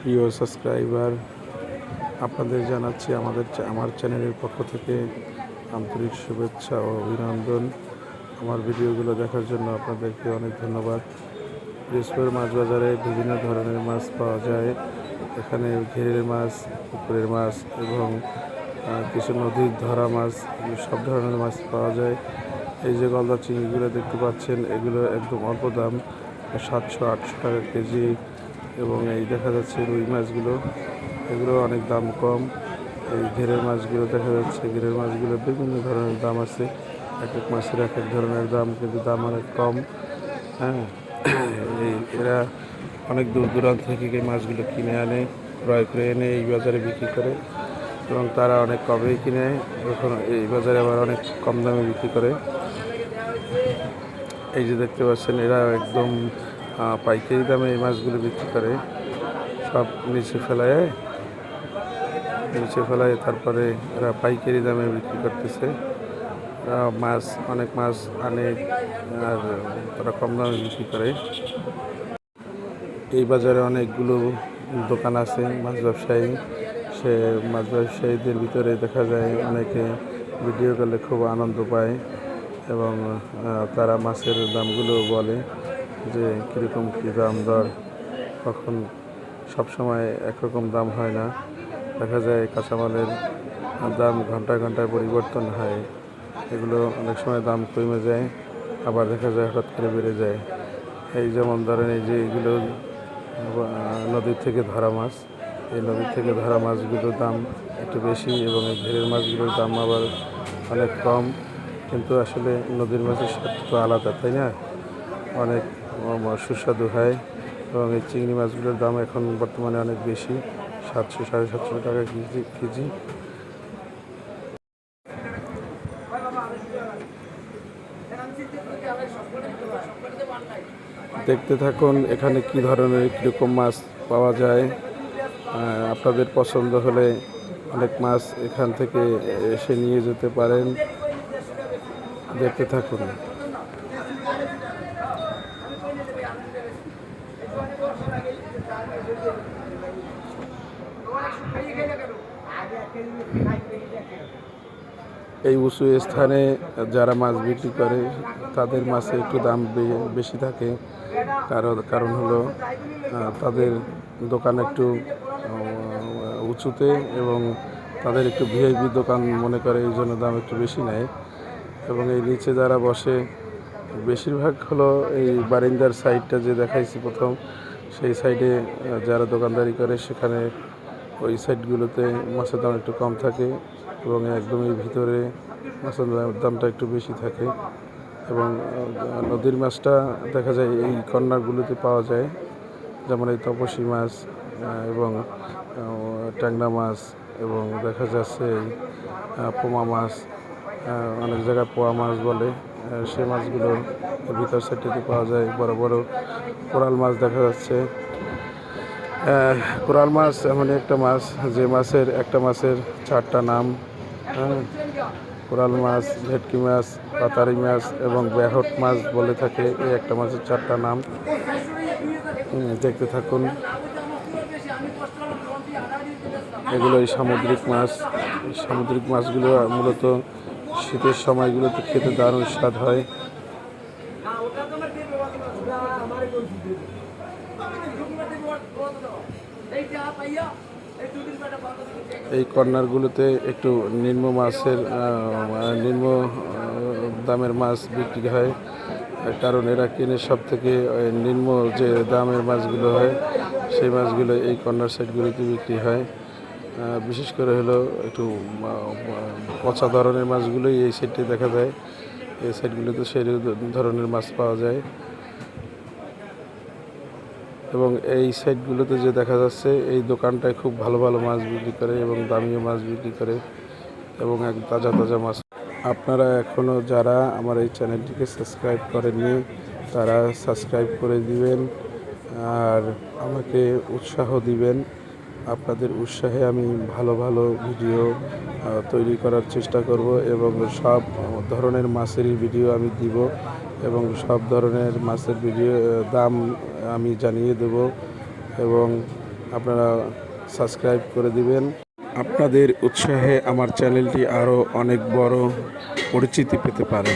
প্রিয় সাবস্ক্রাইবার, আপনাদের জানাচ্ছি আমাদের আমার চ্যানেলের পক্ষ থেকে আন্তরিক শুভেচ্ছা ও অভিনন্দন। আমার ভিডিওগুলো দেখার জন্য আপনাদেরকে অনেক ধন্যবাদ। বৃহস্পতিবার মাছ বাজারে বিভিন্ন ধরনের মাছ পাওয়া যায়। এখানে ঘেরের মাছ, পুকুরের মাছ এবং কিছু নদীর ধরা মাছ সব ধরনের মাছ পাওয়া যায়। এই যে গলদা চিংড়িগুলো দেখতে পাচ্ছেন, এগুলো একদম অল্প দাম, সাতশো, আটশো টাকা কেজি। এবং এই দেখা যাচ্ছে রুই মাছগুলো, এগুলো অনেক দাম কম। এই ঘেরের মাছগুলো দেখা যাচ্ছে, ঘেরের মাছগুলো বিভিন্ন ধরনের দাম আছে। এক এক মাছের এক এক ধরনের দাম, কিন্তু দাম অনেক কম। হ্যাঁ এই এরা অনেক দূর দূরান্ত থেকে এই মাছগুলো কিনে আনে, ক্রয় করে এনে এই বাজারে বিক্রি করে। এবং তারা অনেক কমেই কিনে, এখন এই বাজারে আবার অনেক কম দামে বিক্রি করে। এই যে দেখতে পাচ্ছেন, এরা একদম পাইকারি দামে এই মাছগুলো বিক্রি করে, সব নিচে ফেলায় নিচে ফেলায়, তারপরে এরা পাইকারি দামে বিক্রি করতেছে। মাছ, অনেক মাছ আনে আর তারা কম দামে বিক্রি করে। এই বাজারে অনেকগুলো দোকান আছে, মাছ ব্যবসায়ী। সে মাছ ব্যবসায়ীদের ভিতরে দেখা যায় অনেকে ভিডিও করলে খুব আনন্দ পায় এবং তারা মাছের দামগুলো বলে। যে কীরকম কী দাম দর কখন সবসময় একরকম দাম হয় না। দেখা যায় কাঁচামালের দাম ঘন্টায় ঘন্টায় পরিবর্তন হয়। এগুলো অনেক সময় দাম কমে যায়, আবার দেখা যায় হঠাৎ করে বেড়ে যায়। এই যেমন ধরেন এই যে এগুলো নদীর থেকে ধরা মাছ, এই নদীর থেকে ধরা মাছগুলোর দাম একটু বেশি এবং এই ঘেরের মাছগুলোর দাম আবার অনেক কম। কিন্তু আসলে নদীর মাছের স্বাদ তো আলাদা, তাই না? অনেক সুস্বাদু হয় এবং এই চিংড়ি মাছগুলোর দাম এখন বর্তমানে অনেক বেশি, সাতশো, সাড়ে সাতশো টাকা কেজি কেজি। দেখতে থাকুন এখানে কি ধরনের, কীরকম মাছ পাওয়া যায়। আপনাদের পছন্দ হলে অনেক মাছ এখান থেকে এসে নিয়ে যেতে পারেন। দেখতে থাকুন। এই উঁচু স্থানে যারা মাছ বিক্রি করে, তাদের মাছে একটু দাম বেশি থাকে। কারণ কারণ হলো তাদের দোকান একটু উঁচুতে এবং তাদের একটু ভিআইপি দোকান মনে করে, এই জন্য দাম একটু বেশি নেয়। এবং এই নিচে যারা বসে, বেশিরভাগ হলো এই বারিন্দার সাইডটা যে দেখাইছি প্রথম সেই সাইডে যারা দোকানদারি করে, সেখানে ওই সাইডগুলোতে মাছের দাম একটু কম থাকে এবং একদমই ভিতরে মাছের দাম- দামটা একটু বেশি থাকে এবং নদীর মাছটা দেখা যায় এই কন্যাগুলোতে পাওয়া যায়। যেমন এই তপসী মাছ এবং ট্যাংরা মাছ এবং দেখা যাচ্ছে এই পোমা মাছ অনেক জায়গায় পোয়া মাছ বলে সেই মাছগুলো ভিতর সাইডটিতে পাওয়া যায়, বড় বড় কোরাল মাছ দেখা যাচ্ছে। কোরাল মাছ এমন একটা মাছ, যে মাছের, একটা মাছের চারটা নাম হ্যাঁ? কোরাল মাছ, ভেটকি মাছ, পাতারি মাছ এবং ব্যাহট মাছ বলে থাকে, এই একটা মাছের চারটা নাম। দেখতে থাকুন। এগুলো এই সামুদ্রিক মাছ। সামুদ্রিক মাছগুলো মূলত শীতের সময়গুলোতে খেতে দারুণ স্বাদ হয়। এই কর্নারগুলোতে একটু নিম্ন মাছের নিম্ন দামের মাছ বিক্রি হয়। কারণ এরা কিনে সব থেকে নিম্ন যে দামের মাছগুলো হয়, সেই মাছগুলো এই কর্নার সাইডগুলোতে বিক্রি হয়। বিশেষ করে হলো একটু পচা ধরনের মাছগুলোই এই সাইডে দেখা যায়। এই সাইডগুলোতে সেই ধরনের মাছ পাওয়া যায়। এবং এই সাইডগুলোতে যে দেখা যাচ্ছে, এই দোকানটায় খুব ভালো ভালো মাছ বিক্রি করে এবং দামিও মাছ বিক্রি করে এবং এক তাজা তাজা মাছ। আপনারা এখনও যারা আমার এই চ্যানেলটিকে সাবস্ক্রাইব করেননি, তারা সাবস্ক্রাইব করে দিবেন আর আমাকে উৎসাহ দিবেন। আপনাদের উৎসাহে আমি ভালো ভালো ভিডিও তৈরি করার চেষ্টা করব এবং সব ধরনের মাছেরই ভিডিও আমি দিব এবং সব ধরনের মাছের ভিডিও দাম আমি জানিয়ে দেব এবং আপনারা সাবস্ক্রাইব করে দিবেন। আপনাদের উৎসাহে আমার চ্যানেলটি আরও অনেক বড় পরিচিতি পেতে পারে